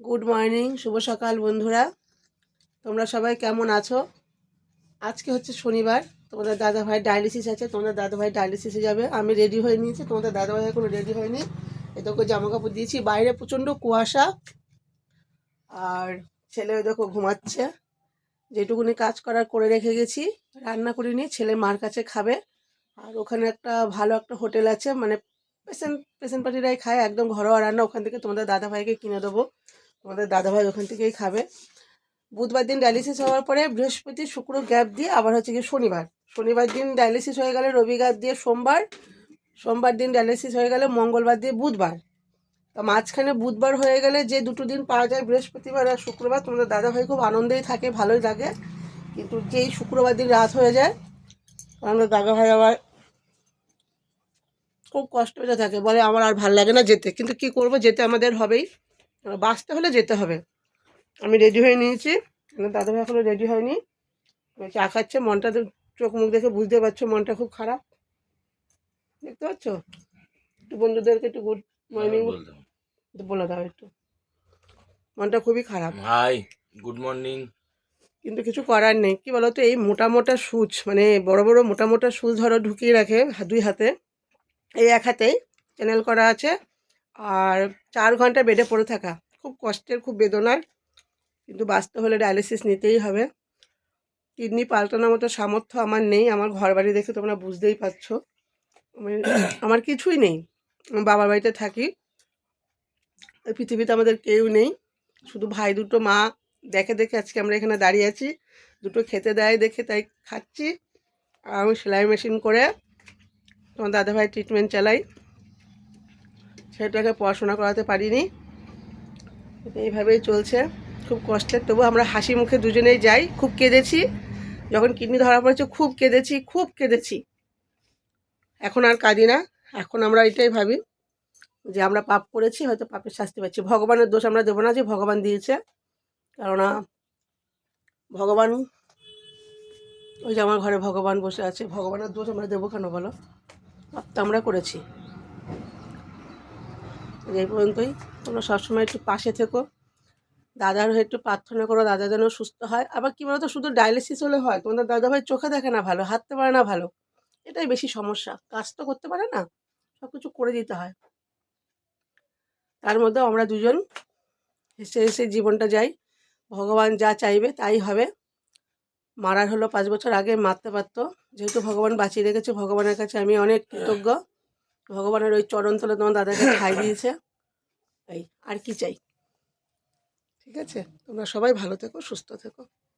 Good morning শুভ সকাল বন্ধুরা। তোমরা সবাই কেমন আছো? আজকে হচ্ছে শনিবার, তোমাদের দাদা ভাই ডায়ালিসিস আছে, তোমাদের দাদা ভাই ডায়ালিসিসে যাবে। আমি রেডি হয়ে নিয়েছি, তোমাদের দাদা ভাই এখনও রেডি হয়নি। এ তোকে জামা কাপড় দিয়েছি, বাইরে প্রচণ্ড কুয়াশা। আর ছেলে ওই দেখো ঘুমাচ্ছে। যেটুকুনি কাজ করার করে রেখে গেছি, রান্না করিনি ছেলে মার কাছে খাবে। আর ওখানে একটা ভালো একটা হোটেল আছে মানে পেশেন্ট পেশেন্ট পার্টিরাই খায়, একদম ঘরোয়া রান্না, ওখান থেকে তোমাদের দাদা ভাইকে কিনে দেবো। তোমাদের দাদা ভাই ওখান থেকেই খাবে। বুধবার দিন ডায়ালিসিস হওয়ার পরে বৃহস্পতি শুক্র গ্যাপ দিয়ে আবার হচ্ছে কি শনিবার। শনিবার দিন ডায়ালিসিস হয়ে গেলে রবি গ্যাপ দিয়ে সোমবার সোমবার দিন ডায়ালিসিস হয়ে গেলে মঙ্গলবার দিয়ে বুধবার। তা মাঝখানে বুধবার হয়ে গেলে যে দুটো দিন পাওয়া যায় বৃহস্পতিবার আর শুক্রবার, তোমাদের দাদা ভাই খুব আনন্দেই থাকে, ভালোই লাগে। কিন্তু যেই শুক্রবার দিন রাত হয়ে যায়, আমাদের দাদা ভাই আবার খুব কষ্ট হতে থাকে, বলে আমার আর ভালো লাগে না যেতে। কিন্তু কি করব, যেতে আমাদের হবেই। বাসতে হলে যেতে হবে। আমি রেডি হয়ে নিয়েছি। আমার দাদা ভাই এখনও রেডি হয়নি। চা খাচ্ছে। মনটা তো চোখ মুখ দেখে বুঝতে পারছ মনটা খুব খারাপ। দেখতে পাচ্ছ? একটু বন্ধুদেরকে একটু গুড মর্নিং একটু বলে দাও একটু। মনটা খুবই খারাপ। হাই গুড মর্নিং কিন্তু কিছু করার নেই। কি বলতো এই মোটা মোটা সুচ মানে বড় বড় মোটা মোটা সুচ ধরো ঢুকিয়ে রাখে দুই হাতে। এই এক হাতেই চ্যানেল করা আছে। আর চার ঘণ্টা বেডে পড়ে থাকা। খুব কষ্টের, খুব বেদনার। কিন্তু বাঁচতে হলে ডায়ালিসিস নিতেই হবে। কিডনি পাল্টানোর মতো সামর্থ্য আমার নেই। আমার ঘর বাড়ি দেখে তোমরা বুঝতেই পারছ। আমার কিছুই নেই। বাবার বাড়িতে থাকি। পৃথিবীতে আমাদের কেউ নেই। শুধু ভাই দুটো, মা দেখে দেখে আজকে আমরা এখানে দাঁড়িয়ে আছি। দুটো খেতে দেয় দেখে তাই খাচ্ছি। আর আমি সেলাই মেশিন করে তোমার দাদাভাই ট্রিটমেন্ট চালাই। সেটাকে পড়াশোনা করাতে পারিনি। এইভাবেই চলছে। খুব কষ্টের তবু আমরা হাসি মুখে দুজনেই যাই। খুব কেঁদেছি। যখন কিডনি ধরা পড়েছে, খুব কেঁদেছি খুব কেঁদেছি। এখন আর কাঁদি না। এখন আমরা এটাই ভাবি যে আমরা পাপ করেছি, হয়তো পাপের শাস্তি পাচ্ছি। ভগবানের দোষ আমরা দেবো না যে ভগবান দিয়েছে। কেননা ভগবান, ওই যে আমার ঘরে ভগবান বসে আছে। ভগবানের দোষ আমরা দেবো কেন বলো? পাপ তো আমরা করেছি। এই পর্যন্তই। তোমরা সবসময় একটু পাশে থেকো। দাদার হয়ে একটু প্রার্থনা করো, দাদা যেন সুস্থ হয়। আবার কী বলতো, শুধু ডায়ালিসিস হলে হয়, তোমাদের দাদা ভাই চোখে দেখে না ভালো, হাঁটতে পারে না ভালো। এটাই বেশি সমস্যা, কাজ তো করতে পারে না সব কিছু করে দিতে হয়। তার মধ্যেও আমরা দুজন হেসে হেসে জীবনটা যাই। ভগবান যা চাইবে তাই হবে। মারার হলো পাঁচ বছর আগে মারতে পারতো। যেহেতু ভগবান বাঁচিয়ে রেখেছে, ভগবানের কাছে আমি অনেক কৃতজ্ঞ। ভগবানের ওই চরণ তলে তোমার দাদাকে খাই দিয়েছে। এই, আর কি চাই? ঠিক আছে? তোমরা সবাই ভালো থেকো, সুস্থ থেকো।